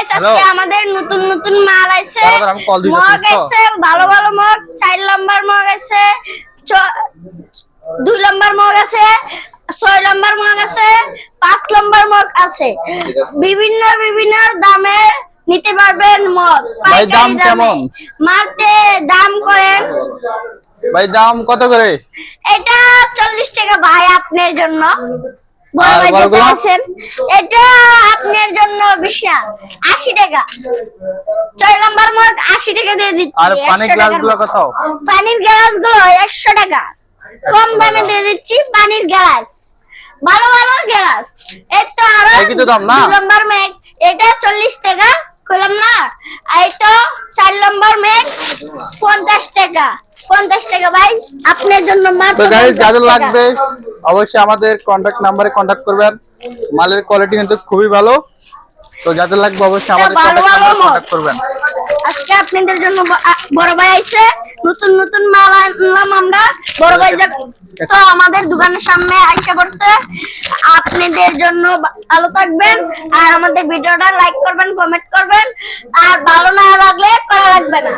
Guys আজকে আমাদের নতুন নতুন মাল দিতেছি, মগ। আছে ভালো ভালো মগ চার নম্বর মগ আছে দুই নম্বর মগ আছে ছয় নম্বর মগ আছে পাঁচ নম্বর মগ আছে। বিভিন্ন বিভিন্ন দামের নিতে পারবেন মগ। ভাই, দাম। কেমন? মার্কেটে দাম করেন। ভাই দাম কত করে? এটা চল্লিশ টাকা ভাই আপনার জন্য। বড় ভাই যেটা এটা আপনার জন্য বিশাল। আশি টাকা। ছয় নম্বর মগ আশি টাকা দিয়ে দিচ্ছি আর পানির 100 গুলো কত পানির একশো টাকা। কম দামে দিয়ে দিচ্ছি পানির গ্লাস। ভালো ভালো গ্লাস। এই তো আরও একই তো দাম না? নম্বর মেঘ এটা চল্লিশ টাকা কইলাম না? এই তো চার নম্বর মেঘ পঞ্চাশ টাকা। পঞ্চাশ টাকা ভাই আপনার জন্য মাত্র তো 50 যাদের। লাগবে অবশ্যই আমাদের কন্ট্যাক্ট নাম্বারে কন্ট্যাক্ট করবেন। মালের কোয়ালিটি কিন্তু খুবই ভালো। তো যাদের লাগবে অবশ্যই আমাদের কন্ট্যাক্ট করবেন। আজকে আপনাদের জন্য বড় ভাই আইছে। নতুন নতুন মাল আনলাম আমরা। বড় ভাই যা- তো আমাদের দোকানের সামনে আইসা পড়ছে। আপনাদের জন্য ভালো থাকবেন। আর আমাদের ভিডিওটা লাইক করবেন কমেন্ট করবেন। আর ভালো না লাগলে করা লাগবে না।